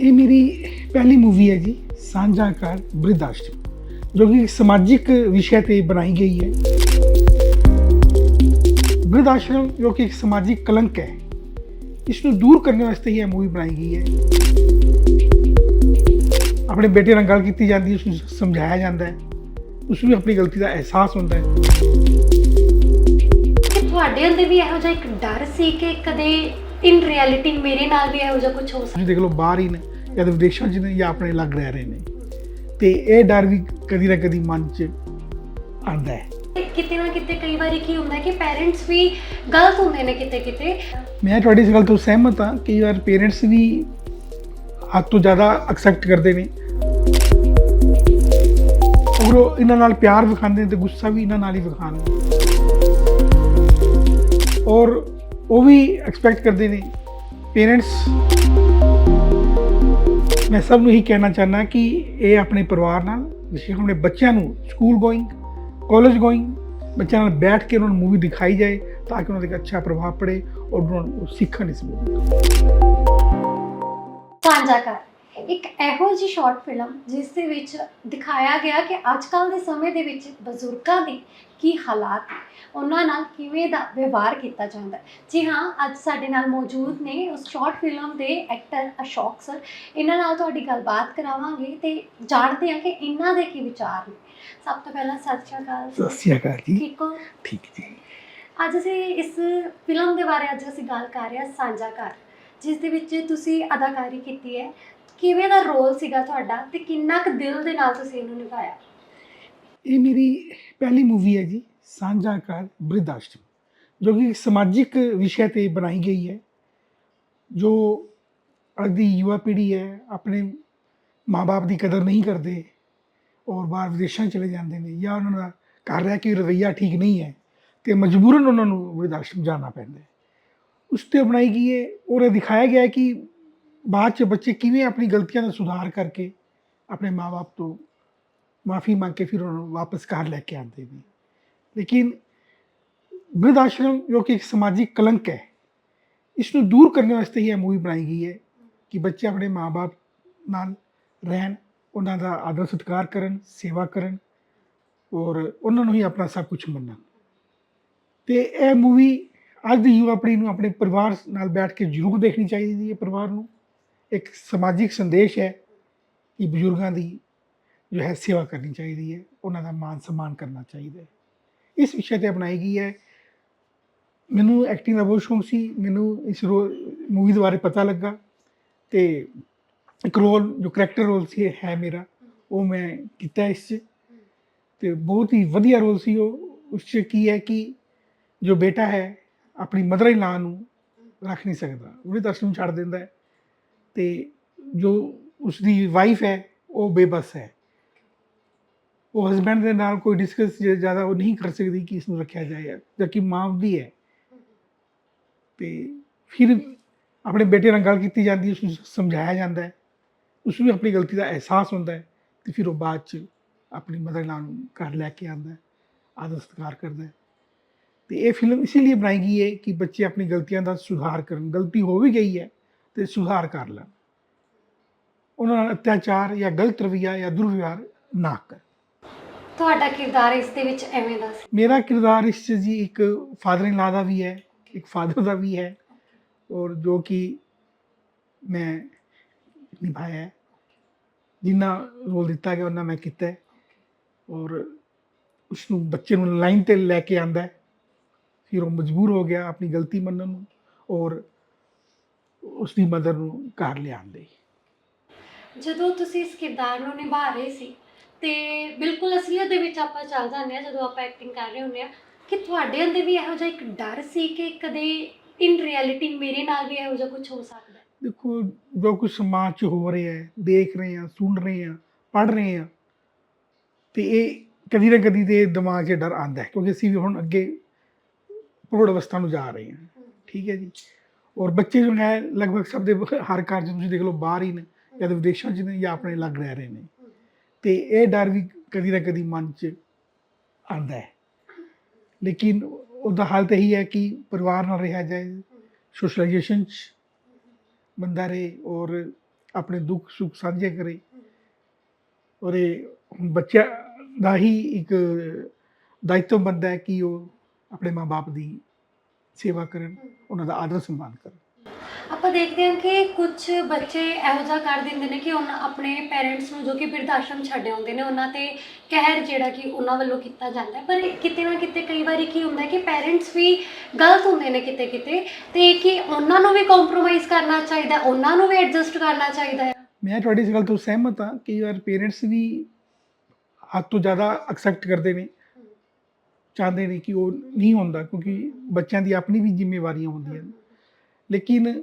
ਇਹ ਮੇਰੀ ਪਹਿਲੀ ਮੂਵੀ ਹੈ ਜੀ ਸਾਂਝਾ ਕਰ ਬ੍ਰਿਧ ਆਸ਼ਰਮ ਜੋ ਕਿ ਸਮਾਜਿਕ ਵਿਸ਼ੇ ਤੇ ਬਣਾਈ ਗਈ ਹੈ। ਬ੍ਰਿਧ ਆਸ਼ਰਮ ਜੋ ਕਿ ਇੱਕ ਸਮਾਜਿਕ ਕਲੰਕ ਹੈ ਇਸ ਨੂੰ ਦੂਰ ਕਰਨ ਵਾਸਤੇ ਹੀ ਇਹ ਮੂਵੀ ਬਣਾਈ ਗਈ ਹੈ। ਆਪਣੇ ਬੇਟੇ ਨਾਲ ਗੱਲ ਕੀਤੀ ਜਾਂਦੀ ਹੈ ਉਸ ਨੂੰ ਸਮਝਾਇਆ ਜਾਂਦਾ ਹੈ ਉਸ ਨੂੰ ਆਪਣੀ ਗਲਤੀ ਦਾ ਅਹਿਸਾਸ ਹੁੰਦਾ ਹੈ। ਤੁਹਾਡੇ ਅੰਦਰ ਵੀ ਇਹੋ ਜਿਹਾ ਇੱਕ ਡਰ ਸੀ ਕਿ ਕਦੇ ਇਨ ਰਿਐਲਿਟੀ ਮੇਰੇ ਨਾਲ ਵੀ ਇਹੋ ਜਿਹਾ ਕੁਝ ਹੋ ਸਕਦਾ। ਤੁਸੀਂ ਦੇਖ ਲਓ ਬਾਹਰ ਹੀ ਨੇ ਜਾਂ ਤਾਂ ਵਿਦੇਸ਼ਾਂ 'ਚ ਨੇ ਜਾਂ ਆਪਣੇ ਲੱਗ ਰਹਿ ਰਹੇ ਨੇ। ਤੇ ਇਹ ਡਰ ਵੀ ਕਦੀ ਨਾ ਕਦੀ ਮਨ 'ਚ ਆਉਂਦਾ ਹੈ। ਕਿਤੇ ਨਾ ਕਿਤੇ ਕਈ ਵਾਰੀ ਕੀ ਹੁੰਦਾ ਕਿ ਪੈਰੈਂਟਸ ਵੀ ਗਲਤ ਹੁੰਦੇ ਨੇ ਕਿਤੇ ਕਿਤੇ। ਮੈਂ ਤੁਹਾਡੀ ਇਸ ਗੱਲ ਤੋਂ ਸਹਿਮਤ ਹਾਂ ਕਈ ਵਾਰ ਪੇਰੈਂਟਸ ਵੀ ਹੱਦ ਤੋਂ ਜ਼ਿਆਦਾ ਐਕਸੈਪਟ ਕਰਦੇ ਨੇ। ਉਹ ਇਹਨਾਂ ਨਾਲ ਪਿਆਰ ਵਿਖਾਉਂਦੇ ਨੇ ਤੇ ਗੁੱਸਾ ਵੀ ਇਹਨਾਂ ਨਾਲ ਹੀ ਵਿਖਾਉਣਗੇ ਔਰ ਉਹ ਵੀ ਐਕਸਪੈਕਟ ਕਰਦੇ ਨੇ। ਪੇਰੈਂਟਸ ਮੈਂ ਸਭ ਨੂੰ ਇਹੀ ਕਹਿਣਾ ਚਾਹੁੰਦਾ ਕਿ ਇਹ ਆਪਣੇ ਪਰਿਵਾਰ ਨਾਲ, ਵਿਸ਼ੇਸ਼ ਆਪਣੇ ਬੱਚਿਆਂ ਨੂੰ ਸਕੂਲ ਗੋਇੰਗ ਕਾਲਜ ਗੋਇੰਗ ਬੱਚਿਆਂ ਨਾਲ ਬੈਠ ਕੇ ਉਹਨਾਂ ਨੂੰ ਮੂਵੀ ਦਿਖਾਈ ਜਾਏ ਤਾਂ ਕਿ ਉਹਨਾਂ ਦੇ ਅੱਛਾ ਪ੍ਰਭਾਵ ਪੜੇ ਔਰ ਉਹਨਾਂ ਨੂੰ ਸਿੱਖਣ ਇਸ ਮੂਵੀ ਸਾਂਝਾ ਕਰ। ਇੱਕ ਇਹੋ ਜਿਹੀ ਸ਼ਾਰਟ ਫਿਲਮ ਜਿਸ ਦੇ ਵਿੱਚ ਦਿਖਾਇਆ ਗਿਆ ਕਿ ਅੱਜ ਕੱਲ ਦੇ ਸਮੇਂ ਦੇ ਵਿੱਚ ਬਜ਼ੁਰਗਾਂ ਦੇ ਕੀ ਹਾਲਾਤ ਉਹਨਾਂ ਨਾਲ ਕਿਵੇਂ ਦਾ ਵਿਵਹਾਰ ਕੀਤਾ ਜਾਂਦਾ ਜੀ ਹਾਂ ਅੱਜ ਸਾਡੇ ਨਾਲ ਮੌਜੂਦ ਨੇ ਉਸ ਸ਼ਾਰਟ ਫਿਲਮ ਦੇ ਐਕਟਰ ਅਸ਼ੋਕ ਸਰ ਇਹਨਾਂ ਨਾਲ ਤੁਹਾਡੀ ਗੱਲਬਾਤ ਕਰਾਵਾਂਗੇ ਤੇ ਜਾਣਦੇ ਹਾਂ ਕਿ ਇਹਨਾਂ ਦੇ ਕੀ ਵਿਚਾਰ ਨੇ। ਸਭ ਤੋਂ ਪਹਿਲਾਂ ਸਤਿ ਸ਼੍ਰੀ ਅਕਾਲ ਸਤਿ ਸ਼੍ਰੀ ਅਕਾਲ ਜੀ। ਠੀਕ ਹੋ? ਠੀਕ ਜੀ। ਅੱਜ ਅਸੀਂ ਇਸ ਫਿਲਮ ਦੇ ਬਾਰੇ ਅੱਜ ਅਸੀਂ ਗੱਲ ਕਰ ਰਹੇ ਹਾਂ ਸਾਂਝਾ ਘਰ। ਜਿਸ ਦੇ ਵਿੱਚ ਤੁਸੀਂ ਅਦਾਕਾਰੀ ਕੀਤੀ ਹੈ, ਕਿਵੇਂ ਦਾ ਰੋਲ ਸੀਗਾ ਤੁਹਾਡਾ ਤੇ ਕਿੰਨਾ ਕੁ ਦਿਲ ਦੇ ਨਾਲ ਤੁਸੀਂ ਇਹਨੂੰ ਨਿਭਾਇਆ? ਇਹ ਮੇਰੀ ਪਹਿਲੀ ਮੂਵੀ ਹੈ ਜੀ, ਸਾਂਝਾ ਘਰ ਬ੍ਰਿਧ ਆਸ਼ਰਮ ਜੋ ਕਿ ਸਮਾਜਿਕ ਵਿਸ਼ੇ ਤੇ ਬਣਾਈ ਗਈ ਹੈ, ਜੋ ਅੱਜ ਦੀ ਯੁਵਾ ਪੀੜ੍ਹੀ ਹੈ, ਆਪਣੇ ਮਾਪੇ ਦੀ ਕਦਰ ਨਹੀਂ ਕਰਦੇ ਔਰ ਬਾਹਰ ਵਿਦੇਸ਼ਾਂ ਚਲੇ ਜਾਂਦੇ ਨੇ ਜਾਂ ਉਹਨਾਂ ਦਾ ਘਰ ਰਹਿ ਕੇ ਰਵੱਈਆ ਠੀਕ ਨਹੀਂ ਹੈ ਤੇ ਮਜਬੂਰਨ ਉਹਨਾਂ ਨੂੰ ਬ੍ਰਿਧ ਆਸ਼ਰਮ ਜਾਣਾ ਪੈਂਦਾ ਹੈ। ਉਸ ਤੇ ਬਣਾਈ ਗਈ ਹੈ। ਔਰ ਇਹ ਦਿਖਾਇਆ ਗਿਆ ਹੈ ਕਿ ਬਾਅਦ 'ਚ ਬੱਚੇ ਕਿਵੇਂ ਆਪਣੀ ਗਲਤੀਆਂ ਦਾ ਸੁਧਾਰ ਕਰਕੇ ਆਪਣੇ ਮਾਪੇ ਤੋਂ ਮਾਫੀ ਮੰਗ ਕੇ ਫਿਰ ਉਹਨਾਂ ਨੂੰ ਵਾਪਸ ਘਰ ਲੈ ਕੇ ਆਉਂਦੇ ਨੇ। ਲੇਕਿਨ ਬ੍ਰਿਧ ਆਸ਼ਰਮ, ਜੋ ਕਿ ਇੱਕ ਸਮਾਜਿਕ ਕਲੰਕ ਹੈ ਇਸ ਨੂੰ ਦੂਰ ਕਰਨ ਵਾਸਤੇ ਹੀ ਇਹ ਮੂਵੀ ਬਣਾਈ ਗਈ ਹੈ ਕਿ ਬੱਚੇ ਆਪਣੇ ਮਾਪੇ ਨਾਲ ਰਹਿਣ, ਉਹਨਾਂ ਦਾ ਆਦਰ ਸਤਿਕਾਰ ਕਰਨ, ਸੇਵਾ ਕਰਨ ਔਰ ਉਹਨਾਂ ਨੂੰ ਹੀ ਆਪਣਾ ਸਭ ਕੁਝ ਮੰਨਣ। ਤੇ ਇਹ ਮੂਵੀ ਅੱਜ ਦੀ ਯੁਵਾ ਪੀੜ੍ਹੀ ਨੂੰ ਆਪਣੇ ਪਰਿਵਾਰ ਨਾਲ ਬੈਠ ਕੇ ਜ਼ਰੂਰ ਦੇਖਣੀ ਚਾਹੀਦੀ ਹੈ ਪਰਿਵਾਰ ਨੂੰ। ਇੱਕ ਸਮਾਜਿਕ ਸੰਦੇਸ਼ ਹੈ ਕਿ ਬਜ਼ੁਰਗਾਂ ਦੀ ਜੋ ਹੈ ਸੇਵਾ ਕਰਨੀ ਚਾਹੀਦੀ ਹੈ, ਉਹਨਾਂ ਦਾ ਮਾਨ ਸਨਮਾਨ ਕਰਨਾ ਚਾਹੀਦਾ ਹੈ। ਇਸ ਵਿਸ਼ੇ ਤੇ ਅਪਣਾਈ ਗਈ ਹੈ। ਮੈਨੂੰ ਐਕਟਿੰਗ ਦਾ ਬਹੁਤ ਸ਼ੌਂਕ ਸੀ। ਮੈਨੂੰ ਇਸ ਰੋਲ ਮੂਵੀ ਦੇ ਬਾਰੇ ਪਤਾ ਲੱਗਾ ਤੇ ਇੱਕ ਰੋਲ ਜੋ ਕਰੈਕਟਰ ਰੋਲ ਸੀ ਹੈ ਮੇਰਾ। ਉਹ ਮੈਂ ਕੀਤਾ ਇਸ 'ਚ। ਤੇ ਬਹੁਤ ਹੀ ਵਧੀਆ ਰੋਲ ਸੀ ਉਹ। ਉਸ 'ਚ ਕੀ ਹੈ ਕਿ ਜੋ ਬੇਟਾ ਹੈ ਆਪਣੀ ਮਦਰ ਇਨ ਲਾ ਨੂੰ ਰੱਖ ਨਹੀਂ ਸਕਦਾ। ਉਹਨੇ ਦਰਸ਼ਨ ਨੂੰ ਛੱਡ ਦਿੰਦਾ ਹੈ ਤੇ ਜੋ ਉਸ ਦੀ ਵਾਈਫ ਹੈ, ਉਹ ਬੇਬਸ ਹੈ। ਉਹ ਹਸਬੰਡ ਦੇ ਨਾਲ ਕੋਈ ਡਿਸਕਸ ਜ਼ਿਆਦਾ ਉਹ ਨਹੀਂ ਕਰ ਸਕਦੀ ਕਿ ਇਸ ਨੂੰ ਰੱਖਿਆ ਜਾਏ ਜਦਕਿ ਮਾਂ ਦੀ ਹੈ। ਤੇ ਫਿਰ ਆਪਣੇ ਬੇਟੇ ਨਾਲ ਗੱਲ ਕੀਤੀ ਜਾਂਦੀ ਹੈ ਉਸ ਨੂੰ ਸਮਝਾਇਆ ਜਾਂਦਾ ਹੈ। ਉਸ ਨੂੰ ਆਪਣੀ ਗਲਤੀ ਦਾ ਅਹਿਸਾਸ ਹੁੰਦਾ ਹੈ ਤੇ ਫਿਰ ਉਹ ਬਾਅਦ ਚ ਆਪਣੀ ਮਦਰ ਨਾਲ ਨੂੰ ਘਰ ਲੈ ਕੇ ਆਉਂਦਾ ਹੈ, ਆਦਰ ਸਤਿਕਾਰ ਕਰਦਾ ਹੈ। ਤੇ ਇਹ ਫਿਲਮ ਇਸੇ ਲਈ ਬਣਾਈ ਗਈ ਹੈ ਕਿ ਬੱਚੇ ਆਪਣੀ ਗਲਤੀਆਂ ਦਾ ਸੁਧਾਰ ਕਰਨ ਗਲਤੀ ਹੋ ਵੀ ਗਈ ਹੈ ਤੇ ਸੁਧਾਰ ਕਰ ਲੈਣ। ਉਹਨਾਂ ਨਾਲ ਅਤਿਆਚਾਰ ਜਾਂ ਗਲਤ ਰਵੱਈਆ ਜਾਂ ਦੁਰਵਿਵਹਾਰ ਨਾ ਕਰਨ। ਤੁਹਾਡਾ ਕਿਰਦਾਰ ਇਸ ਦੇ ਵਿੱਚ ਐਵੇਂ ਦਾ ਸੀ? ਮੇਰਾ ਕਿਰਦਾਰ ਇਸ 'ਚ ਜੀ ਇੱਕ ਫਾਦਰ ਇਨ ਲਾ ਦਾ ਵੀ ਹੈ ਇੱਕ ਫਾਦਰ ਦਾ ਵੀ ਹੈ ਔਰ ਜੋ ਕਿ ਮੈਂ ਨਿਭਾਇਆ ਹੈ। ਜਿੰਨਾ ਰੋਲ ਦਿੱਤਾ ਗਿਆ ਉਹਨਾਂ ਮੈਂ ਕੀਤਾ ਹੈ ਔਰ ਉਸ ਨੂੰ ਬੱਚੇ ਨੂੰ ਲਾਈਨ ਤੇ ਲੈ ਕੇ ਆਂਦਾ ਹੈ। ਫਿਰ ਉਹ ਮਜਬੂਰ ਹੋ ਗਿਆ ਆਪਣੀ ਗਲਤੀ ਮੰਨਣ ਨੂੰ ਔਰ ਉਸ ਦੀ ਮਦਰ ਨੂੰ ਘਰ ਲਿਆਉਣ ਲਈ। ਜਦੋਂ ਤੁਸੀਂ ਇਸ ਕਿਰਦਾਰ ਨੂੰ ਨਿਭਾ ਰਹੇ ਸੀ ਤੇ ਬਿਲਕੁਲ ਅਸਲੀਅਤ ਦੇ ਵਿੱਚ ਆਪਾਂ ਚੱਲ ਜਾਂਦੇ ਆ ਜਦੋਂ ਆਪਾਂ ਐਕਟਿੰਗ ਕਰ ਰਹੇ ਹੁੰਦੇ ਆ ਕਿ ਤੁਹਾਡੇ ਅੰਦਰ ਵੀ ਇਹੋ ਜਿਹਾ ਇੱਕ ਡਰ ਸੀ ਕਿ ਕਦੇ ਇਨ ਰਿਐਲਿਟੀ ਮੇਰੇ ਨਾਲ ਵੀ ਇਹੋ ਜਿਹਾ ਕੁਝ ਹੋ ਸਕਦਾ? ਹੈ ਦੇਖੋ ਜੋ ਕੁਝ ਸਮਾਜ 'ਚ ਹੋ ਰਿਹਾ ਹੈ ਦੇਖ ਰਹੇ ਹਾਂ ਸੁਣ ਰਹੇ ਹਾਂ ਪੜ੍ਹ ਰਹੇ ਹਾਂ ਤੇ ਇਹ ਕਦੀ ਨਾ ਕਦੀ ਤੇ ਦਿਮਾਗ 'ਚ ਡਰ ਆਉਂਦਾ ਹੈ ਕਿਉਂਕਿ ਅਸੀਂ ਵੀ ਹੁਣ ਅੱਗੇ ਪ੍ਰੋੜ ਅਵਸਥਾ ਨੂੰ ਜਾ ਰਹੇ ਹਾਂ। ਠੀਕ ਹੈ ਜੀ। ਔਰ ਬੱਚੇ ਜੋ ਹੈ ਲਗਭਗ ਸਭ ਦੇ ਹਰ ਘਰ 'ਚ ਤੁਸੀਂ ਦੇਖ ਲਓ ਬਾਹਰ ਹੀ ਨੇ, ਜਾਂ ਤਾਂ ਵਿਦੇਸ਼ਾਂ 'ਚ ਨੇ, ਜਾਂ ਆਪਣੇ ਲੱਗ ਰਹਿ ਰਹੇ ਨੇ। ਤੇ ਇਹ ਡਰ ਵੀ ਕਦੀ ਨਾ ਕਦੀ ਮਨ 'ਚ ਆਉਂਦਾ ਹੈ। ਲੇਕਿਨ ਉਹਦਾ ਹਾਲ ਤਾਂ ਇਹੀ ਹੈ ਕਿ ਪਰਿਵਾਰ ਨਾਲ ਰਿਹਾ ਜਾਏ ਸੋਸ਼ਲਾਈਜੇਸ਼ਨ 'ਚ ਬੰਦਾ ਰਹੇ ਔਰ ਆਪਣੇ ਦੁੱਖ ਸੁੱਖ ਸਾਂਝੇ ਕਰੇ। ਔਰ ਇਹ ਹੁਣ ਬੱਚਾ ਦਾ ਹੀ ਇੱਕ ਦਾਇਤਵ ਬਣਦਾ ਹੈ ਕਿ ਉਹ ਆਪਣੇ ਮਾਪੇ ਦੀ ਸੇਵਾ ਕਰਨ ਉਹਨਾਂ ਦਾ ਆਦਰ ਸਨਮਾਨ ਕਰਨ। ਆਪਾਂ ਦੇਖਦੇ ਹਾਂ ਕਿ ਕੁਝ ਬੱਚੇ ਇਹੋ ਜਿਹਾ ਕਰ ਦਿੰਦੇ ਨੇ ਕਿ ਉਹਨਾਂ ਆਪਣੇ ਪੇਰੈਂਟਸ ਨੂੰ ਜੋ ਕਿ ਬਿਰਧ ਆਸ਼ਰਮ ਛੱਡੇ ਹੁੰਦੇ ਨੇ ਉਹਨਾਂ ਤੇ ਕਹਿਰ ਜਿਹੜਾ ਕਿ ਉਹਨਾਂ ਵੱਲੋਂ ਕੀਤਾ ਜਾਂਦਾ ਹੈ। ਪਰ ਕਿਤੇ ਨਾ ਕਿਤੇ ਕਈ ਵਾਰੀ ਕੀ ਹੁੰਦਾ ਕਿ ਪੇਰੈਂਟਸ ਵੀ ਗਲਤ ਹੁੰਦੇ ਨੇ ਕਿਤੇ ਕਿਤੇ ਤੇ ਕਿ ਉਹਨਾਂ ਨੂੰ ਵੀ ਕੰਪਰੋਮਾਈਜ਼ ਕਰਨਾ ਚਾਹੀਦਾ ਉਹਨਾਂ ਨੂੰ ਵੀ ਐਡਜਸਟ ਕਰਨਾ ਚਾਹੀਦਾ ਹੈ। ਮੈਂ ਤੁਹਾਡੀ ਇਸ ਗੱਲ ਤੋਂ ਸਹਿਮਤ ਹਾਂ ਕਈ ਵਾਰ ਪੇਰੈਂਟਸ ਵੀ ਹੱਦ ਤੋਂ ਜ਼ਿਆਦਾ ਐਕਸੈਪਟ ਕਰਦੇ ਨੇ। ਚਾਹੁੰਦੇ ਨੇ ਕਿ ਉਹ ਨਹੀਂ ਹੁੰਦਾ ਕਿਉਂਕਿ ਬੱਚਿਆਂ ਦੀ ਆਪਣੀ ਵੀ ਜ਼ਿੰਮੇਵਾਰੀਆਂ ਹੁੰਦੀਆਂ ਨੇ। ਲੇਕਿਨ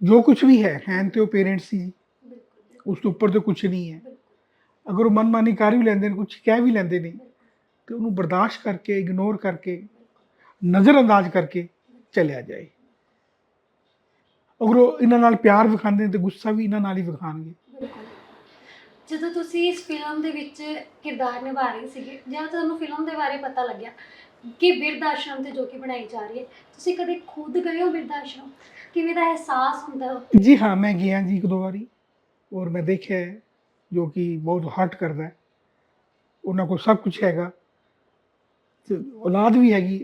ਜੋ ਕੁਝ ਵੀ ਹੈ ਹੈ ਤੇ ਉਹ ਪੇਰੈਂਟਸ ਹੀ ਉਸ ਤੋਂ ਉੱਪਰ ਤਾਂ ਕੁਝ ਨਹੀਂ ਹੈ। ਅਗਰ ਉਹ ਮਨਮਾਨੀ ਕਰ ਵੀ ਲੈਂਦੇ ਨੇ ਕੁਝ ਕਹਿ ਵੀ ਲੈਂਦੇ ਨੇ ਤੇ ਉਹਨੂੰ ਬਰਦਾਸ਼ਤ ਕਰਕੇ ਇਗਨੋਰ ਕਰਕੇ ਨਜ਼ਰਅੰਦਾਜ਼ ਕਰਕੇ ਚਲਿਆ ਜਾਏ। ਅਗਰ ਉਹ ਇਹਨਾਂ ਨਾਲ ਪਿਆਰ ਵਿਖਾਉਂਦੇ ਨੇ ਤੇ ਗੁੱਸਾ ਵੀ ਇਹਨਾਂ ਨਾਲ ਹੀ ਵਿਖਾਣਗੇ ਬਿਲਕੁਲ ਜਦੋਂ ਤੁਸੀਂ ਇਸ ਫਿਲਮ ਦੇ ਵਿੱਚ ਕਿਰਦਾਰ ਨਿਭਾ ਰਹੇ ਸੀਗੇ, ਜਾਂ ਤੁਹਾਨੂੰ ਫਿਲਮ ਦੇ ਬਾਰੇ ਪਤਾ ਲੱਗਿਆ ਕਿ ਬਿਰਧ ਆਸ਼ਰਮ ਤੇ ਜੋ ਕਿ ਬਣਾਈ ਜਾ ਰਹੀ ਹੈ, ਤੁਸੀਂ ਕਦੇ ਖੁਦ ਗਏ ਹੋ ਬਿਰਧ ਆਸ਼ਰਮ? ਕਿਵੇਂ ਦਾ ਅਹਿਸਾਸ ਹੁੰਦਾ ਹੈ ਜੀ ਹਾਂ, ਮੈਂ ਗਿਆ ਜੀ ਇੱਕ ਦੋ ਵਾਰੀ, ਔਰ ਮੈਂ ਦੇਖਿਆ ਹੈ, ਜੋ ਕਿ ਬਹੁਤ ਹਰਟ ਕਰਦਾ ਹੈ। ਉਹਨਾਂ ਕੋਲ ਸਭ ਕੁਝ ਹੈਗਾ। ਤੇ ਔਲਾਦ ਵੀ ਹੈਗੀ,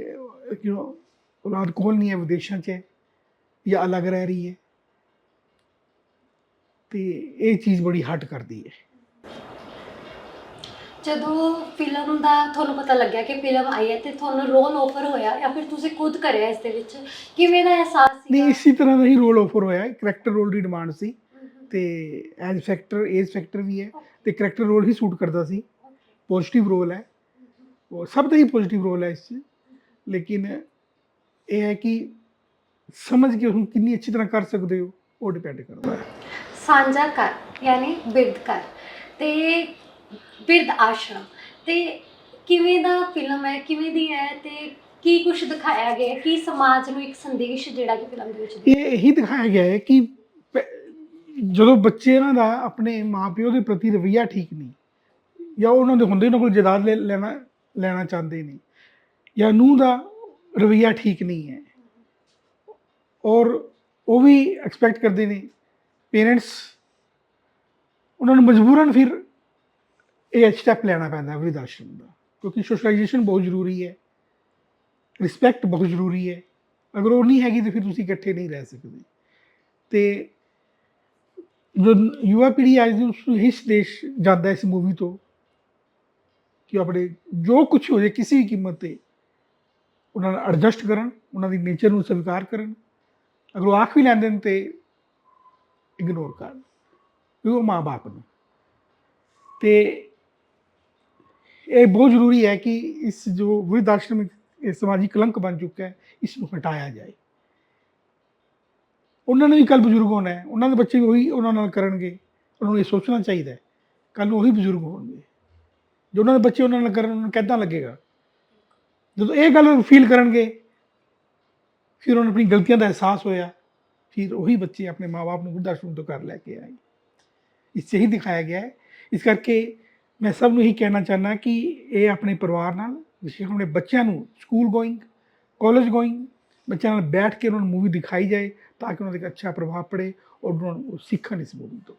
ਕਿ ਔਲਾਦ ਕੋਲ ਨਹੀਂ ਹੈ, ਵਿਦੇਸ਼ਾਂ 'ਚ ਹੈ, ਜਾਂ ਅਲੱਗ ਰਹਿ ਰਹੀ ਹੈ। ਤੇ ਇਹ ਚੀਜ਼ ਬੜੀ ਹਰਟ ਕਰਦੀ ਹੈ। ਜਦੋਂ ਫਿਲਮ ਦਾ ਤੁਹਾਨੂੰ ਪਤਾ ਲੱਗਿਆ ਕਿ ਫਿਲਮ ਆਈ ਹੈ ਤੇ ਤੁਹਾਨੂੰ ਰੋਲ ਆਫਰ ਹੋਇਆ ਜਾਂ ਫਿਰ ਤੁਸੀਂ ਖੁਦ ਕਰਿਆ ਇਸ ਦੇ ਵਿੱਚ? ਕਿਵੇਂ ਦਾ ਅਹਿਸਾਸ ਨਹੀਂ ਸੀਗਾ ਇਸੇ ਤਰ੍ਹਾਂ ਦਾ ਹੀ ਰੋਲ ਆਫਰ ਹੋਇਆ। ਕਰੈਕਟਰ ਰੋਲ ਦੀ ਡਿਮਾਂਡ ਸੀ ਤੇ ਐਜ਼ ਫੈਕਟਰ ਏਜ ਫੈਕਟਰ ਵੀ ਹੈ ਤੇ ਕਰੈਕਟਰ ਰੋਲ ਹੀ ਸੂਟ ਕਰਦਾ ਸੀ। ਪੋਜ਼ਿਟਿਵ ਰੋਲ ਹੈ। ਉਹ ਸਭ ਦਾ ਹੀ ਪੋਜ਼ਿਟਿਵ ਰੋਲ ਹੈ ਇਸ 'ਚ। ਲੇਕਿਨ ਇਹ ਹੈ ਕਿ ਸਮਝ ਕੇ ਉਸਨੂੰ ਕਿੰਨੀ ਅੱਛੀ ਤਰ੍ਹਾਂ ਕਰ ਸਕਦੇ ਹੋ ਉਹ ਡਿਪੈਂਡ ਕਰਦਾ ਹੈ। ਸਾਂਝਾ ਘਰ ਯਾਨੀ ਬਿਰਧ ਘਰ ਤੇ ਬਿਰਧ ਆਸ਼ਰਮ। ਤੇ ਕਿਵੇਂ ਦਾ ਫਿਲਮ ਹੈ, ਕਿਵੇਂ ਦੀ ਹੈ ਤੇ ਕੀ ਕੁਝ ਦਿਖਾਇਆ ਗਿਆ ਹੈ, ਕੀ ਸਮਾਜ ਨੂੰ ਇੱਕ ਸੰਦੇਸ਼ ਜਿਹੜਾ ਕਿ ਫਿਲਮ ਦੇ ਵਿੱਚ ਦੇ ਇਹ ਇਹੀ ਦਿਖਾਇਆ ਗਿਆ ਹੈ ਕਿ ਪ- ਜਦੋਂ ਬੱਚੇ ਇਹਨਾਂ ਦਾ ਆਪਣੇ ਮਾਪਿਓ ਦੇ ਪ੍ਰਤੀ ਰਵੱਈਆ ਠੀਕ ਨਹੀਂ, ਜਾਂ ਉਹਨਾਂ ਦੇ ਹੁੰਦੇ ਉਹਨਾਂ ਕੋਲ ਜਾਇਦਾਦ ਲੈ- ਲੈਣਾ ਲੈਣਾ ਚਾਹੁੰਦੇ ਨੇ ਜਾਂ ਨੂੰਹ ਦਾ ਰਵੱਈਆ ਠੀਕ ਨਹੀਂ ਹੈ, ਔਰ ਉਹ ਵੀ ਐਕਸਪੈਕਟ ਕਰਦੇ ਨੇ ਪੇਰੈਂਟਸ ਉਹਨਾਂ ਨੂੰ ਮਜਬੂਰਨ ਫਿਰ ਇਹ ਸਟੈਪ ਲੈਣਾ ਪੈਂਦਾ ਹੈ ਆਸ਼ਰਮ ਦਾ, ਕਿਉਂਕਿ ਸੋਸ਼ਲਾਈਜੇਸ਼ਨ ਬਹੁਤ ਜ਼ਰੂਰੀ ਹੈ। ਰਿਸਪੈਕਟ ਬਹੁਤ ਜ਼ਰੂਰੀ ਹੈ। ਅਗਰ ਉਹ ਨਹੀਂ ਹੈਗੀ ਤਾਂ ਫਿਰ ਤੁਸੀਂ ਇਕੱਠੇ ਨਹੀਂ ਰਹਿ ਸਕਦੇ। ਤੇ ਜੋ ਯੁਵਾ ਪੀੜ੍ਹੀ ਅੱਜ ਦੀ ਉਸ ਨੂੰ ਹੀ ਸੰਦੇਸ਼ ਜਾਂਦਾ ਇਸ ਮੂਵੀ ਤੋਂ ਕਿ ਉਹ ਆਪਣੇ ਜੋ ਕੁਝ ਹੋ ਜਾਏ ਕਿਸੇ ਵੀ ਕੀਮਤ ਤੇ ਉਹਨਾਂ ਨੂੰ ਐਡਜਸਟ ਕਰਨ, ਉਹਨਾਂ ਦੀ ਨੇਚਰ ਨੂੰ ਸਵੀਕਾਰ ਕਰਨ, ਅਗਰ ਉਹ ਆਖ ਵੀ ਲੈਂਦੇ ਨੇ ਤੇ ਇਗਨੋਰ ਕਰਨ ਉਹ ਮਾਂ-ਬਾਪ ਨੂੰ। ਤੇ ਇਹ ਬਹੁਤ ਜ਼ਰੂਰੀ ਹੈ ਕਿ ਇਸ ਜੋ ਵਿਰਧ ਆਸ਼ਰਮ ਸਮਾਜਿਕ ਕਲੰਕ ਬਣ ਚੁੱਕਾ ਹੈ, ਇਸ ਨੂੰ ਹਟਾਇਆ ਜਾਏ। ਉਹਨਾਂ ਨੇ ਵੀ ਕੱਲ ਬਜ਼ੁਰਗ ਹੋਣਾ ਹੈ, ਉਹਨਾਂ ਦੇ ਬੱਚੇ ਵੀ ਉਹੀ ਉਹਨਾਂ ਨਾਲ ਕਰਨਗੇ, ਉਹਨਾਂ ਨੂੰ ਇਹ ਸੋਚਣਾ ਚਾਹੀਦਾ ਹੈ ਕੱਲ ਨੂੰ ਉਹੀ ਬਜ਼ੁਰਗ ਹੋਣਗੇ। ਜੋ ਉਹਨਾਂ ਦੇ ਬੱਚੇ ਉਹਨਾਂ ਨਾਲ ਕਰਨ, ਉਹਨਾਂ ਨੂੰ ਕਿੱਦਾਂ ਲੱਗੇਗਾ? ਜਦੋਂ ਇਹ ਗੱਲ ਫੀਲ ਕਰਨਗੇ, ਫਿਰ ਉਹਨਾਂ ਨੂੰ ਆਪਣੀ ਗਲਤੀਆਂ ਦਾ ਅਹਿਸਾਸ ਹੋਇਆ, ਫਿਰ ਉਹੀ ਬੱਚੇ ਆਪਣੇ ਮਾਪੇ ਨੂੰ ਵృੱਧ ਆਸ਼ਰਮ ਤੋਂ ਘਰ ਲੈ ਕੇ ਆਏ। ਇਸ 'ਚ ਹੀ ਦਿਖਾਇਆ ਗਿਆ ਹੈ। ਇਸ ਕਰਕੇ ਮੈਂ ਸਭ ਨੂੰ ਇਹੀ ਕਹਿਣਾ ਚਾਹੁੰਦਾ ਕਿ ਇਹ ਆਪਣੇ ਪਰਿਵਾਰ ਨਾਲ ਵਿਸ਼ੇਸ਼ ਆਪਣੇ ਬੱਚਿਆਂ ਨੂੰ ਸਕੂਲ ਗੋਇੰਗ ਕਾਲਜ ਗੋਇੰਗ ਬੱਚਿਆਂ ਨਾਲ ਬੈਠ ਕੇ ਉਹਨਾਂ ਨੂੰ ਮੂਵੀ ਦਿਖਾਈ ਜਾਏ ਤਾਂ ਕਿ ਉਹਨਾਂ ਦੇ ਅੱਛਾ ਪ੍ਰਭਾਵ ਪੜੇ ਔਰ ਉਹਨਾਂ ਨੂੰ ਸਿੱਖਣ ਇਸ ਮੂਵੀ ਤੋਂ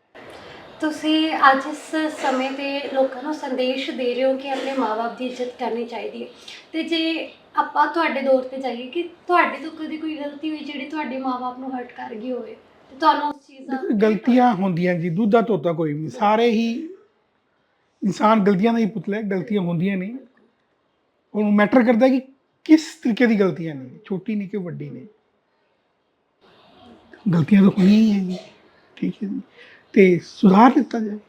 ਤੁਸੀਂ ਅੱਜ ਇਸ ਸਮੇਂ ਤੇ ਲੋਕਾਂ ਨੂੰ ਸੰਦੇਸ਼ ਦੇ ਰਹੇ ਹੋ ਕਿ ਆਪਣੇ ਮਾਪੇ ਦੀ ਇੱਜ਼ਤ ਕਰਨੀ ਚਾਹੀਦੀ ਹੈ ਤੇ ਜੇ ਆਪਾਂ ਤੁਹਾਡੇ ਦੌਰ ਤੇ ਜਾਈਏ ਕਿ ਤੁਹਾਡੇ ਤੋਂ ਕਦੇ ਕੋਈ ਗਲਤੀ ਹੋਈ ਜਿਹੜੀ ਤੁਹਾਡੇ ਮਾਪੇ ਨੂੰ ਹਰਟ ਕਰ ਗਈ ਹੋਵੇ ਤੇ ਤੁਹਾਨੂੰ ਉਸ ਚੀਜ਼ ਦਾ ਗਲਤੀਆਂ ਹੁੰਦੀਆਂ ਜੀ ਦੁੱਧ ਧੋਤਾ ਕੋਈ ਵੀ ਨਹੀਂ। ਸਾਰੇ ਹੀ ਇਨਸਾਨ ਗਲਤੀਆਂ ਦਾ ਹੀ ਪੁਤਲਾ ਹੈ ਗਲਤੀਆਂ ਹੁੰਦੀਆਂ ਨੇ। ਉਹਨੂੰ ਮੈਟਰ ਕਰਦਾ ਕਿ ਕਿਸ ਤਰੀਕੇ ਦੀ ਗਲਤੀਆਂ ਨੇ ਛੋਟੀ ਨੇ ਕਿ ਵੱਡੀ ਨੇ। ਗਲਤੀਆਂ ਤਾਂ ਹੋਈਆਂ ਹੀ ਜੀ ਠੀਕ ਹੈ ਜੀ। ਤੇ ਸੁਧਾਰ ਦਿੱਤਾ ਜਾਏ।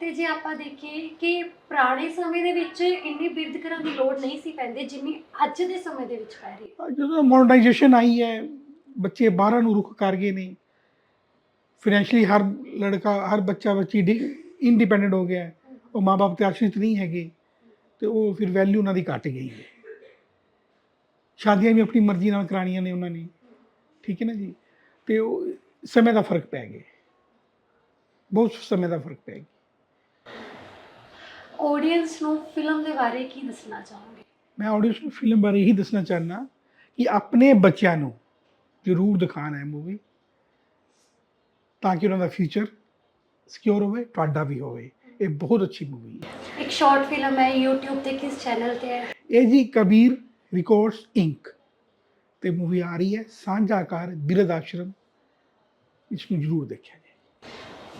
ਤੇ ਜੇ ਆਪਾਂ ਦੇਖੀਏ ਕਿ ਪੁਰਾਣੇ ਸਮੇਂ ਦੇ ਵਿੱਚ ਇੰਨੀ ਬਿਰਧ ਕਰਨ ਦੀ ਲੋੜ ਨਹੀਂ ਸੀ ਪੈਂਦੀ ਜਿੰਨੀ ਅੱਜ ਦੇ ਸਮੇਂ ਦੇ ਵਿੱਚ ਪੈ ਰਹੀ ਹੈ। ਜਦੋਂ ਮੋਡਰਨਾਈਜੇਸ਼ਨ ਆਈ ਹੈ ਬੱਚੇ ਬਾਹਰਾਂ ਨੂੰ ਰੁਖ ਕਰ ਗਏ ਨੇ। ਫਾਈਨੈਂਸ਼ਲੀ ਹਰ ਲੜਕਾ ਹਰ ਬੱਚਾ ਬੱਚੀ ਇਨਡੀਪੈਂਡੈਂਟ ਹੋ ਗਿਆ ਉਹ ਮਾਪੇ ਤੇ ਆਸ਼ਿਤ ਨਹੀਂ ਹੈਗੇ ਤੇ ਉਹ ਫਿਰ ਵੈਲਿਊ ਉਹਨਾਂ ਦੀ ਘਟ ਗਈ ਹੈ। ਸ਼ਾਦੀਆਂ ਵੀ ਆਪਣੀ ਮਰਜ਼ੀ ਨਾਲ ਕਰਾਣੀਆਂ ਨੇ ਉਹਨਾਂ ਨੇ ਠੀਕ ਹੈ ਨਾ ਜੀ? ਤੇ ਉਹ ਸਮੇਂ ਦਾ ਫ਼ਰਕ ਪੈ ਗਿਆ। ਬਹੁਤ ਸਮੇਂ ਦਾ ਫ਼ਰਕ ਪੈ ਗਿਆ। ਆਡੀਅנס ਨੂੰ ਫਿਲਮ ਦੇ ਬਾਰੇ ਕੀ ਦੱਸਣਾ ਚਾਹੋਗੇ? ਮੈਂ ਆਡੀਅנס ਨੂੰ ਫਿਲਮ ਬਾਰੇ ਹੀ ਦੱਸਣਾ ਚਾਹਨਾ ਕਿ ਆਪਣੇ ਬੱਚਿਆਂ ਨੂੰ ਜ਼ਰੂਰ ਦਿਖਾਣਾ ਹੈ ਮੂਵੀ ਤਾਂ ਕਿ ਉਹਨਾਂ ਦਾ ਫਿਊਚਰ ਸਿਕਿਉਰ ਹੋਵੇ ਤੁਹਾਡਾ ਵੀ ਹੋਵੇ। ਇਹ ਬਹੁਤ ਅੱਛੀ ਮੂਵੀ ਹੈ। ਇੱਕ ਸ਼ਾਰਟ ਫਿਲਮ ਹੈ YouTube ਤੇ ਕਿਸ ਚੈਨਲ ਤੇ ਹੈ? ਇਹ ਜੀ ਕਬੀਰ ਰਿਕਾਰਡਸ ਇੰਕ ਤੇ ਮੂਵੀ ਆ ਰਹੀ ਹੈ ਸਾਂਝਾਕਾਰ ਬਿਰਧ ਆਸ਼ਰਮ। ਇਸ ਨੂੰ ਜ਼ਰੂਰ ਦੇਖਿਆ ਜੀ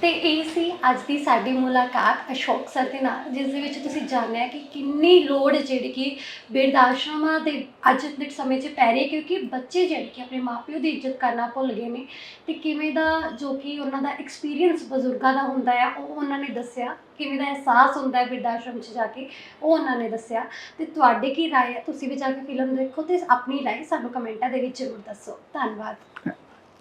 ਤੇ ਇਹ ਸੀ ਅੱਜ ਦੀ ਸਾਡੀ ਮੁਲਾਕਾਤ ਅਸ਼ੋਕ ਸਰ ਦੇ ਨਾਲ, ਜਿਸ ਦੇ ਵਿੱਚ ਤੁਸੀਂ ਜਾਣਿਆ ਕਿ ਕਿੰਨੀ ਲੋੜ ਜਿਹੜੀ ਕਿ ਬਿਰਧ ਆਸ਼ਰਮਾਂ ਦੇ ਅੱਜ ਦੇ ਸਮੇਂ 'ਚ ਪੈ ਰਹੀ ਹੈ, ਕਿਉਂਕਿ ਬੱਚੇ ਜਿਹੜੇ ਕਿ ਆਪਣੇ ਮਾਪਿਓ ਦੀ ਇੱਜ਼ਤ ਕਰਨਾ ਭੁੱਲ ਗਏ ਨੇ। ਤੇ ਕਿਵੇਂ ਦਾ ਜੋ ਕਿ ਉਹਨਾਂ ਦਾ ਐਕਸਪੀਰੀਅੰਸ ਬਜ਼ੁਰਗਾਂ ਦਾ ਹੁੰਦਾ ਆ, ਉਹ ਉਹਨਾਂ ਨੇ ਦੱਸਿਆ। ਕਿਵੇਂ ਦਾ ਅਹਿਸਾਸ ਹੁੰਦਾ ਹੈ ਬਿਰਧ ਆਸ਼ਰਮ 'ਚ ਜਾ ਕੇ, ਉਹ ਉਹਨਾਂ ਨੇ ਦੱਸਿਆ। ਤੇ ਤੁਹਾਡੇ ਕੀ ਰਾਏ ਹੈ? ਤੁਸੀਂ ਵੀ ਜਾ ਕੇ ਫਿਲਮ ਦੇਖੋ ਤੇ ਆਪਣੀ ਰਾਏ ਸਾਨੂੰ ਕਮੈਂਟਾਂ ਦੇ ਵਿੱਚ ਜ਼ਰੂਰ ਦੱਸੋ। ਧੰਨਵਾਦ।